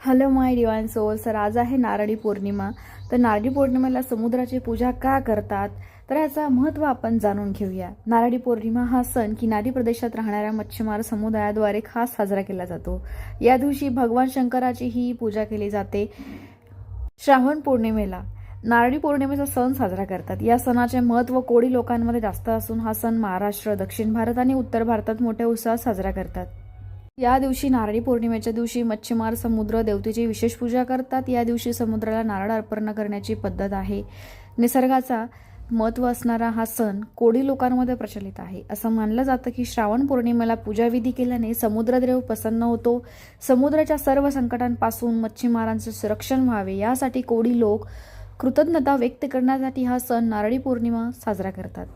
Hello my divine soul sir आज आहे नारळी पौर्णिमा. तर नारळी पौर्णिमेला समुद्राची पूजा का करतात? तर याचा महत्त्व आपण जाणून घेऊया. नारळी पौर्णिमा हा सण किनारी प्रदेशात राहणाऱ्या मच्छीमार समुदायाद्वारे खास साजरा केला जातो. या दिवशी भगवान शंकराची ही पूजा केली जाते श्रावण पौर्णिमेला. नारळी पौर्णिमेचा सण साजरा करतात. या सणाचे महत्त्व कोळी लोकांमध्ये जास्त असून हा सण महाराष्ट्र दक्षिण भारत आणि उत्तर भारतात मोठ्या उत्साहात साजरा करतात. या दिवशी नारळी पौर्णिमेच्या दिवशी मच्छीमार समुद्र देवतेची विशेष पूजा करतात. या दिवशी समुद्राला नारळ अर्पण करण्याची पद्धत आहे. निसर्गाचा महत्त्व असणारा हा सण कोळी लोकांमध्ये प्रचलित आहे. असं मानलं जातं की श्रावण पौर्णिमेला पूजाविधी केल्याने समुद्रदेव प्रसन्न होतो. समुद्राच्या सर्व संकटांपासून मच्छीमारांचे संरक्षण व्हावे यासाठी कोळी लोक कृतज्ञता व्यक्त करण्यासाठी हा सण नारळी पौर्णिमा साजरा करतात.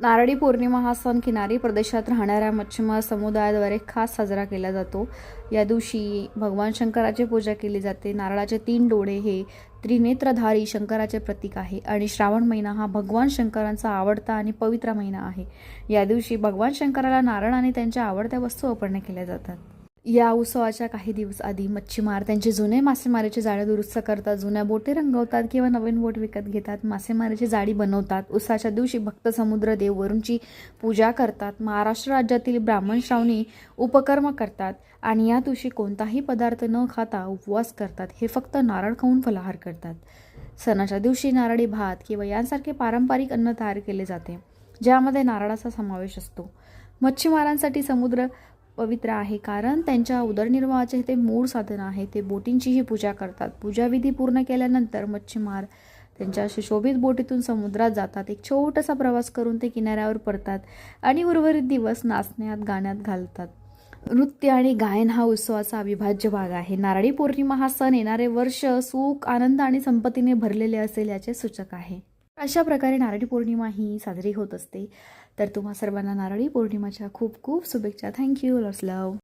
नारळी पौर्णिमा हा सण किनारी प्रदेशात राहणाऱ्या मच्छिमार समुदायाद्वारे खास साजरा केला जातो. या दिवशी भगवान शंकराची पूजा केली जाते. नारळाचे तीन डोळे हे त्रिनेत्रधारी शंकराचे प्रतीक आहे आणि श्रावण महिना हा भगवान शंकरांचा आवडता आणि पवित्र महिना आहे. या दिवशी भगवान शंकराला नारळ आणि त्यांच्या आवडत्या वस्तू अर्पण केल्या जातात. या उत्सवाच्या काही दिवस आधी मच्छीमार त्यांचे जुने मासेमारीचे जाळे दुरुस्त करतात जुन्या बोटे रंगवतात किंवा नवीन बोट विकत घेतात मासेमारीची जाळी बनवतात. उत्सवाच्या दिवशी भक्त समुद्र देव वरूंची पूजा करतात. महाराष्ट्र राज्यातील ब्राह्मण श्रावणी उपकर्म करतात आणि या दिवशी कोणताही पदार्थ न खाता उपवास करतात. हे फक्त नारळ खाऊन फलाहार करतात. सणाच्या दिवशी नारळी भात किंवा यांसारखे पारंपरिक अन्न तयार केले जाते ज्यामध्ये नारळाचा समावेश असतो. मच्छीमारांसाठी समुद्र पवित्र आहे. कारण त्यांच्या उदरनिर्वाहाचे ते मूळ साधन आहे. ते बोटींचीही पूजा करतात. पूजाविधी पूर्ण केल्यानंतर मच्छीमार त्यांच्या सुशोभित बोटीतून समुद्रात जातात. एक छोटासा प्रवास करून ते किनाऱ्यावर पडतात आणि उर्वरित दिवस नाचण्यात गाण्यात घालतात. नृत्य आणि गायन हा उत्सवाचा अविभाज्य भाग आहे. नारळी पौर्णिमा हा सण येणारे वर्ष सुख आनंद आणि संपत्तीने भरलेले असेल याचे सूचक आहे. अशा प्रकारे नारळी पौर्णिमा ही साजरी होत असते. तर तुम्हा सर्वांना नारळी पौर्णिमाच्या खूप खूप शुभेच्छा. थँक्यू लॉस लव